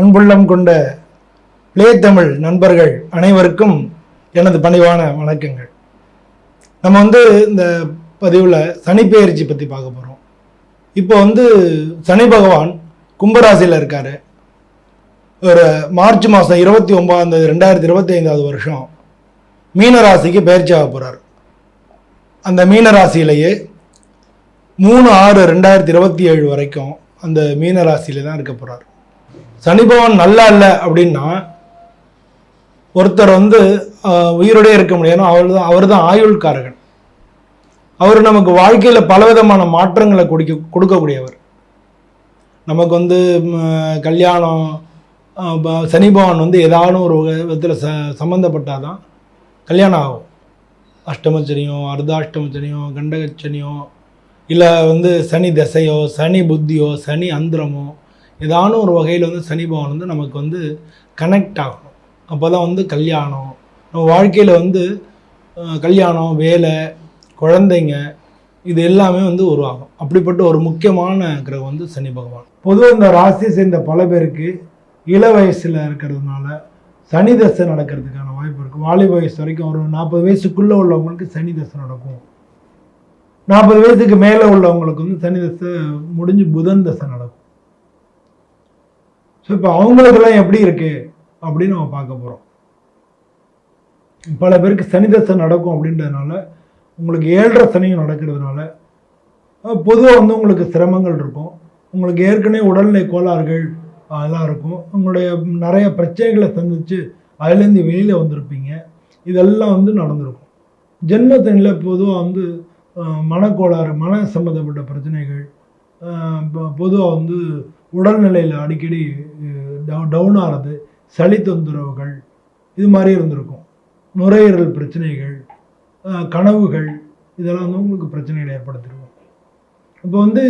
அன்புள்ளம் கொண்ட பிளே தமிழ் நண்பர்கள் அனைவருக்கும் எனது பணிவான வணக்கங்கள். நம்ம வந்து இந்த பதிவில் சனிப்பெயர்ச்சி பற்றி பார்க்க போகிறோம் இப்போ வந்து சனி பகவான் கும்பராசியில் இருக்கார். ஒரு மார்ச் மாதம் இருபத்தி ஒம்பதாந்தேதி ரெண்டாயிரத்தி இருபத்தி ஐந்தாவது வருஷம் மீனராசிக்கு பயிற்சி ஆக போகிறார் அந்த மீனராசியிலேயே மூணு ஆறு ரெண்டாயிரத்தி இருபத்தி ஏழு வரைக்கும் அந்த மீனராசியில் தான் இருக்க போகிறார் சனி பகவான் நல்லா இல்லை அப்படின்னா ஒருத்தர் வந்து உயிரோடே இருக்க முடியாது அவர் தான் அவர் தான் ஆயுள்காரகன். அவர் நமக்கு வாழ்க்கையில் பலவிதமான மாற்றங்களை குடிக்க கொடுக்கக்கூடியவர். நமக்கு வந்து கல்யாணம் சனி பகவான் வந்து ஏதாவது ஒரு விதத்தில் ச சம்மந்தப்பட்டாதான் கல்யாணம் ஆகும். அஷ்டமச்சனியோ அர்த்தாஷ்டமச்சனியோ கண்டகச்சனியோ இல்லை வந்து சனி தசையோ சனி புத்தியோ சனி அந்திரமோ ஏதானும் ஒரு வகையில் வந்து சனி பகவான் வந்து நமக்கு வந்து கனெக்ட் ஆகணும். அப்போ தான் வந்து கல்யாணம் நம்ம வாழ்க்கையில் வந்து கல்யாணம் வேலை குழந்தைங்க இது எல்லாமே வந்து உருவாகும். அப்படிப்பட்ட ஒரு முக்கியமான கிரகம் வந்து சனி பகவான். பொதுவாக இந்த ராசியை சேர்ந்த பல பேருக்கு இள வயசில் இருக்கிறதுனால சனி தசை நடக்கிறதுக்கான வாய்ப்பு இருக்குது வாலிப வயசு வரைக்கும் ஒரு நாற்பது வயசுக்குள்ளே உள்ளவங்களுக்கு சனி தசை நடக்கும். நாற்பது வயசுக்கு மேலே உள்ளவங்களுக்கு வந்து சனி தசை முடிஞ்சு புதன் தசை நடக்கும். ஸோ இப்போ அவங்களுக்கெல்லாம் எப்படி இருக்குது அப்படின்னு நம்ம பார்க்க போகிறோம் பல பேருக்கு சனி தசை நடக்கும் அப்படின்றதுனால உங்களுக்கு ஏழரை சனியும் நடக்கிறதுனால பொதுவாக வந்து உங்களுக்கு சிரமங்கள் இருக்கும். உங்களுக்கு ஏற்கனவே உடல்நிலை கோளாறுகள் அதெல்லாம் இருக்கும். உங்களுடைய நிறைய பிரச்சனைகளை சந்தித்து அதுலேருந்து வெளியில் வந்திருப்பீங்க. இதெல்லாம் வந்து நடந்திருக்கும். ஜென்மத்தனில் பொதுவாக வந்து மனக்கோளாறு மன சம்மந்தப்பட்ட பிரச்சனைகள் பொதுவாக வந்து உடல்நிலையில் அடிக்கடி டவுன் ஆகிறது சளி தொந்தரவுகள் இது மாதிரி இருந்திருக்கும். நுரையீரல் பிரச்சனைகள் கனவுகள் இதெல்லாம் வந்து உங்களுக்கு பிரச்சனைகளை ஏற்படுத்திருக்கும். இப்போ வந்து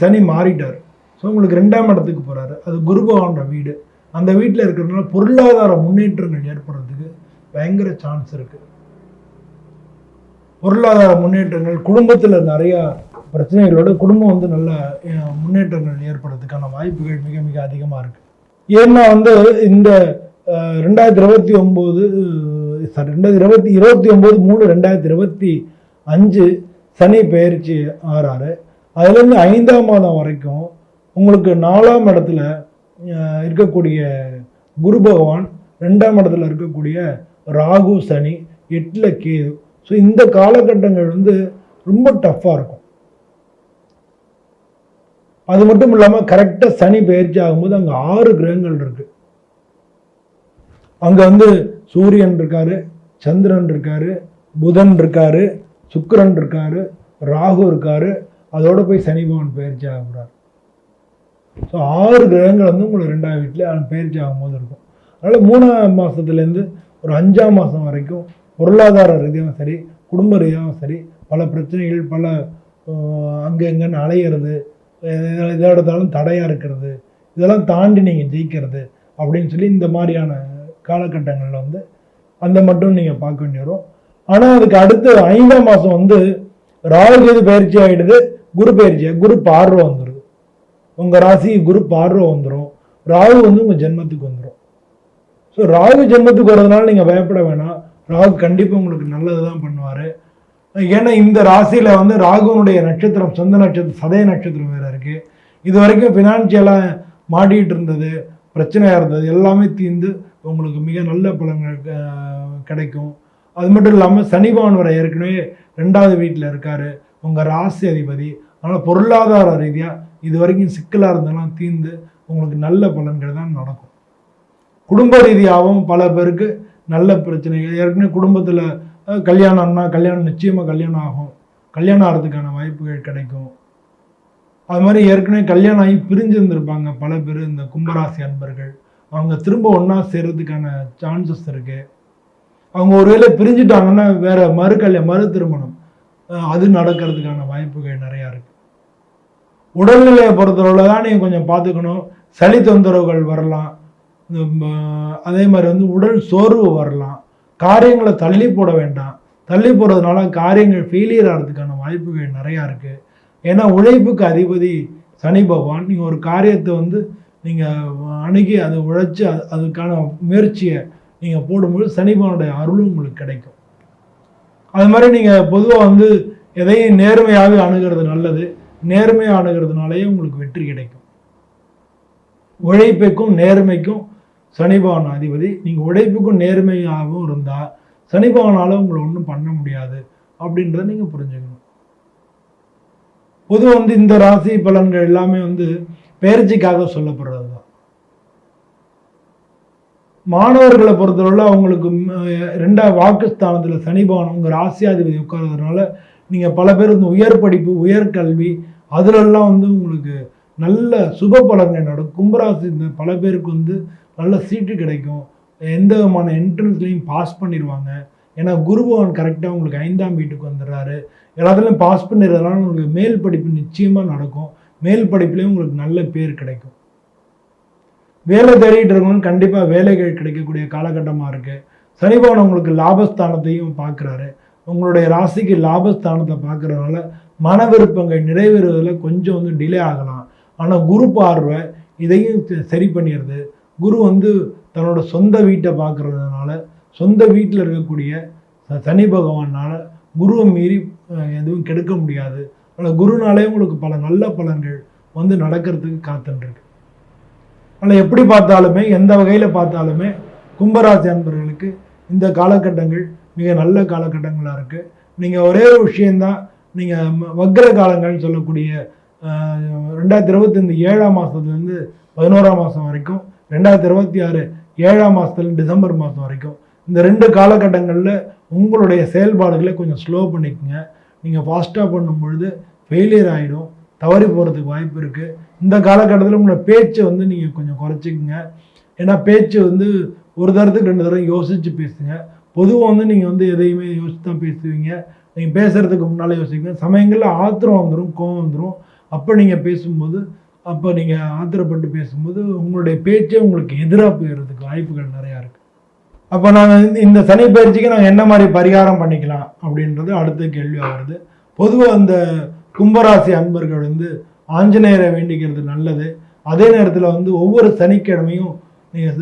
சனி மாறிட்டார். ஸோ உங்களுக்கு ரெண்டாம் இடத்துக்கு போகிறாரு அது குரு பகவான்ற வீடு. அந்த வீட்டில் இருக்கிறதுனால பொருளாதார முன்னேற்றங்கள் ஏற்படுறதுக்கு பயங்கர சான்ஸ் இருக்குது பொருளாதார முன்னேற்றங்கள் குடும்பத்தில் நிறையா பிரச்சனைகளோட குடும்பம் வந்து நல்ல முன்னேற்றங்கள் ஏற்படுறதுக்கான வாய்ப்புகள் மிக மிக அதிகமாக இருக்குது ஏன்னா வந்து இந்த ரெண்டாயிரத்தி இருபத்தி ஒம்பது சாரி ரெண்டாயிரத்தி இருபத்தி இருபத்தி ஒம்பது மூணு ரெண்டாயிரத்தி இருபத்தி அஞ்சு சனி பெயர்ச்சி ஆறாரு அதுலேருந்து ஐந்தாம் மாதம் வரைக்கும் உங்களுக்கு நாலாம் இடத்துல இருக்கக்கூடிய குரு பகவான் ரெண்டாம் இடத்துல இருக்கக்கூடிய ராகு சனி எட்டில் கேது. ஸோ இந்த காலகட்டங்கள் வந்து ரொம்ப டஃப்பாக இருக்கும். அது மட்டும் இல்லாமல் கரெக்டாக சனி பயிற்சி ஆகும்போது அங்கே ஆறு கிரகங்கள் இருக்கு. அங்கே வந்து சூரியன் இருக்காரு சந்திரன் இருக்காரு புதன் இருக்காரு சுக்கரன் இருக்காரு ராகு இருக்காரு. அதோட போய் சனி பகவான் பயிற்சி ஆகுறாரு ஸோ ஆறு கிரகங்கள் வந்து உங்களுக்கு ரெண்டாவது வீட்டில் பயிற்சி ஆகும்போது இருக்கும். அதனால் மூணாம் மாதத்துலேருந்து ஒரு அஞ்சாம் மாதம் வரைக்கும் பொருளாதார ரீதியாகவும் சரி குடும்ப ரீதியாகவும் சரி பல பிரச்சனைகள் பல அங்கே இங்கேன்னு அலையிறது எதை- எதை எடுத்தாலும் தடையாக இருக்கிறது இதெல்லாம் தாண்டி நீங்கள் ஜெயிக்கிறது அப்படின்னு சொல்லி இந்த மாதிரியான காலகட்டங்களில் வந்து அந்த மட்டும் நீங்கள் பார்க்க வேண்டி வரும். ஆனால் அதுக்கு அடுத்து ஐந்தாம் மாதம் வந்து ராகுகேது பயிற்சி ஆகிடுது குரு பயிற்சி குரு பார்வை வந்துடுது உங்கள் ராசி குரு பார்வை வந்துடும் ராகு வந்து உங்கள் ஜென்மத்துக்கு வந்துடும் ஸோ ராகு ஜென்மத்துக்கு வர்றதுனால நீங்கள் பயப்பட வேணாம். ராகு கண்டிப்பாக உங்களுக்கு நல்லது தான் பண்ணுவார். ஏன்னா இந்த ராசியில் வந்து ராகுனுடைய நட்சத்திரம் சொந்த நட்சத்திரம் சதய நட்சத்திரம் வேறு இருக்குது இது வரைக்கும் ஃபினான்ஷியலாக மாட்டிகிட்டு இருந்தது பிரச்சனையாக இருந்தது எல்லாமே தீர்ந்து உங்களுக்கு மிக நல்ல பலன்கள் கிடைக்கும். அது மட்டும் இல்லாமல் சனிபவன் வரை ஏற்கனவே ரெண்டாவது வீட்டில் இருக்கார் உங்கள் ராசி அதிபதி. அதனால் பொருளாதார ரீதியாக இது வரைக்கும் சிக்கலாக இருந்தெல்லாம் தீர்ந்து உங்களுக்கு நல்ல பலன்கள் தான் நடக்கும். குடும்ப ரீதியாகவும் பல பேருக்கு நல்ல பிரச்சனைகள். ஏற்கனவே குடும்பத்தில் கல்யாணம்னா கல்யாணம் நிச்சயமாக கல்யாணம் ஆகும். கல்யாணம் ஆகிறதுக்கான வாய்ப்புகள் கிடைக்கும். அது மாதிரி ஏற்கனவே கல்யாணம் ஆகி பிரிஞ்சிருந்திருப்பாங்க பல பேர் இந்த கும்பராசி அன்பர்கள். அவங்க திரும்ப ஒன்றா சேர்கிறதுக்கான சான்சஸ் இருக்குது அவங்க ஒருவேளை பிரிஞ்சுட்டாங்கன்னா வேற மறு கல்யாணம் மறு திருமணம் அது நடக்கிறதுக்கான வாய்ப்புகள் நிறையா இருக்குது உடல்நிலையை பொறுத்தளவில் தான் நீங்கள் கொஞ்சம் பார்த்துக்கணும். சளி தொந்தரவுகள் வரலாம். இந்த அதே மாதிரி வந்து உடல் சோர்வு வரலாம். காரியங்களை தள்ளி போட வேண்டாம். தள்ளி போடுறதுனால காரியங்கள் ஃபெயிலியர் ஆகிறதுக்கான வாய்ப்புகள் நிறையா இருக்குது ஏன்னா உழைப்புக்கு அதிபதி சனி பகவான். நீங்கள் ஒரு காரியத்தை வந்து நீங்கள் அணுகி அதை உழைச்சி அது அதுக்கான முயற்சியை நீங்கள் போடும்போது சனி பகவானுடைய அருளும் உங்களுக்கு கிடைக்கும். அது மாதிரி நீங்கள் பொதுவாக வந்து எதையும் நேர்மையாகவே அணுகிறது நல்லது. நேர்மையாக அணுகிறதுனாலேயே உங்களுக்கு வெற்றி கிடைக்கும். உழைப்புக்கும் நேர்மைக்கும் சனிபவன் அதிபதி நீங்கள் உழைப்புக்கும் நேர்மையாகவும் இருந்தால் சனிபவனால் உங்களை ஒன்றும் பண்ண முடியாது அப்படின்றத நீங்கள் புரிஞ்சுக்கணும். பொதுவாக வந்து இந்த ராசி பலன்கள் எல்லாமே வந்து பெயர்ச்சிக்காக சொல்லப்படுறது தான் மாணவர்களை பொறுத்தவரை அவங்களுக்கு ரெண்டா வாக்குஸ்தானத்தில் சனிபவன் உங்கள் ராசியாதிபதி உட்கார்றதுனால நீங்கள் பல பேர் இந்த உயர் படிப்பு உயர்கல்வி அதிலெல்லாம் வந்து உங்களுக்கு நல்ல சுப பலன்கள் நடக்கும். கும்பராசி இந்த பல பேருக்கு வந்து நல்ல சீட்டு கிடைக்கும். எந்த விதமான என்ட்ரன்ஸ்லையும் பாஸ் பண்ணிடுவாங்க ஏன்னா குரு பகவான் கரெக்டாக உங்களுக்கு ஐந்தாம் வீட்டுக்கு வந்துடுறாரு. எல்லாத்துலேயும் பாஸ் பண்ணிடுறதுனால உங்களுக்கு மேல் படிப்பு நிச்சயமாக நடக்கும். மேல் படிப்புலேயும் உங்களுக்கு நல்ல பேர் கிடைக்கும். வேலை தேடிட்டு இருக்கணும்னு கண்டிப்பாக வேலைகள் கிடைக்கக்கூடிய காலகட்டமாக இருக்குது சனி பகவான் உங்களுக்கு லாபஸ்தானத்தையும் பார்க்குறாரு. உங்களுடைய ராசிக்கு லாபஸ்தானத்தை பார்க்குறதுனால மன விருப்பங்கள் நிறைவேறுவதில் கொஞ்சம் வந்து டிலே ஆகலாம். ஆனால் குரு பார்வை இதையும் சரி பண்ணிடுது. குரு வந்து தன்னோட சொந்த வீட்டை பார்க்கறதுனால சொந்த வீட்டில் இருக்கக்கூடிய சனி பகவானால் குருவை மீறி எதுவும் கெடுக்க முடியாது. ஆனால் குருனாலே உங்களுக்கு பல நல்ல பலன்கள் வந்து நடக்கிறதுக்கு காத்துருக்கு ஆனால் எப்படி பார்த்தாலுமே எந்த வகையில் பார்த்தாலுமே கும்பராசி அன்பர்களுக்கு இந்த காலகட்டங்கள் மிக நல்ல காலகட்டங்களாக இருக்குது நீங்கள் ஒரே ஒரு விஷயந்தான் நீங்கள் வக்ர காலங்கள்னு சொல்லக்கூடிய ரெண்டாயிரத்தி இருபத்தஞ்சு ஏழாம் மாதத்துலேருந்து பதினோராம் மாதம் வரைக்கும் ரெண்டாயிரத்தி இருபத்தி ஆறு ஏழாம் மாதத்துல டிசம்பர் மாதம் வரைக்கும். இந்த ரெண்டு காலகட்டங்களில் உங்களுடைய செயல்பாடுகளை கொஞ்சம் ஸ்லோ பண்ணிக்கோங்க. நீங்கள் ஃபாஸ்ட்டாக பண்ணும்பொழுது ஃபெயிலியர் ஆகிடும் தவறி போகிறதுக்கு வாய்ப்பு இருக்குது இந்த காலகட்டத்தில் உங்களோட பேச்சை வந்து நீங்கள் கொஞ்சம் குறைச்சிக்கங்க. ஏன்னா பேச்சு வந்து ஒரு தரத்துக்கு ரெண்டு தடவை யோசித்து பேசுங்க. பொதுவாக வந்து நீங்கள் வந்து எதையுமே யோசித்து தான் பேசுவீங்க. நீங்கள் பேசுகிறதுக்கு முன்னால் யோசிங்க. சமயங்களில் ஆத்திரம் வந்துடும் கோவம் வந்துடும் அப்போ நீங்கள் பேசும்போது அப்போ நீங்கள் ஆத்திரப்பட்டு பேசும்போது உங்களுடைய பேச்சே உங்களுக்கு எதிராக போயிடுறதுக்கு வாய்ப்புகள் நிறையா இருக்குது அப்போ நாங்கள் இந்த சனி பயிற்சிக்கு நாங்கள் என்ன மாதிரி பரிகாரம் பண்ணிக்கலாம் அப்படின்றது அடுத்த கேள்வியாக வருது. பொதுவாக அந்த கும்பராசி அன்பர்கள் வந்து ஆஞ்சநேயரை வேண்டிக்கிறது நல்லது. அதே நேரத்தில் வந்து ஒவ்வொரு சனிக்கிழமையும் நீங்கள்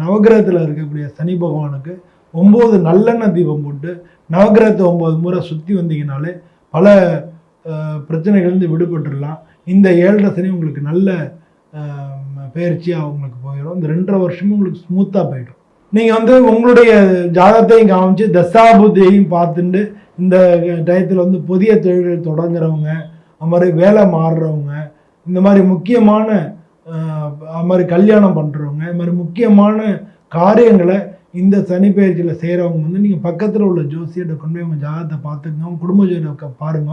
நவகிரகத்தில் இருக்கக்கூடிய சனி பகவானுக்கு ஒம்பது நல்லெண்ணெய் தீபம் போட்டு நவகிரகத்தை ஒம்பது முறை சுற்றி வந்தீங்கனாலே பல பிரச்சனைகள்லேருந்து விடுபட்டுடலாம் இந்த ஏழரை சனி உங்களுக்கு நல்ல பயிற்சியாக உங்களுக்கு போயிடும். இந்த ரெண்டரை வருஷமும் உங்களுக்கு ஸ்மூத்தாக போயிடும். நீங்கள் வந்து உங்களுடைய ஜாதகத்தையும் காமிச்சு தசாபுத்தியையும் பார்த்துட்டு இந்த டயத்தில் வந்து புதிய தொழில்கள் தொடங்குறவங்க அது மாதிரி வேலை மாறுறவங்க இந்த மாதிரி முக்கியமான அது மாதிரி கல்யாணம் பண்ணுறவங்க இது மாதிரி முக்கியமான காரியங்களை இந்த சனி பயிற்சியில் செய்கிறவங்க வந்து நீங்கள் பக்கத்தில் உள்ள ஜோசியர்கிட்ட கொண்டு போய் உங்கள் ஜாதகத்தை பார்த்துக்கங்க. உங்கள் குடும்ப ஜோதிடத்தை பாருங்க.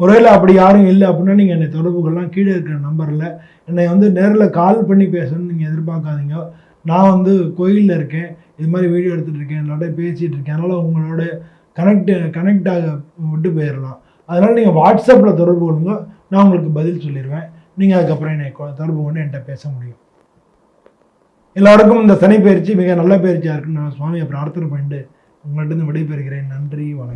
ஒருவேளை அப்படி யாரும் இல்லை அப்படின்னா நீங்கள் என்னை தொடர்பு கொள்ளலாம் கீழே இருக்கிற நம்பரில் என்னை வந்து நேரில் கால் பண்ணி பேசணும்னு நீங்கள் எதிர்பார்க்காதீங்க. நான் வந்து கோயிலில் இருக்கேன். இது மாதிரி வீடியோ எடுத்துகிட்டு இருக்கேன். என்னோட பேசிகிட்டு இருக்கேன். அதனால் உங்களோட கனெக்ட் கனெக்ட் ஆக விட்டு போயிடலாம். அதனால் நீங்கள் வாட்ஸ்அப்பில் தொடர்பு கொள்ளுங்க. நான் உங்களுக்கு பதில் சொல்லிடுவேன் நீங்கள் அதுக்கப்புறம் என்னை தொடர்பு கொண்டு என்கிட்ட பேச முடியும். எல்லாருக்கும் இந்த சனி பயிற்சி மிக நல்ல பயிற்சியாக இருக்குன்னு நான் சுவாமியை பிரார்த்தனை பண்ணிட்டு உங்கள்கிட்ட இருந்து விடைபெறுகிறேன். நன்றி வணக்கம்.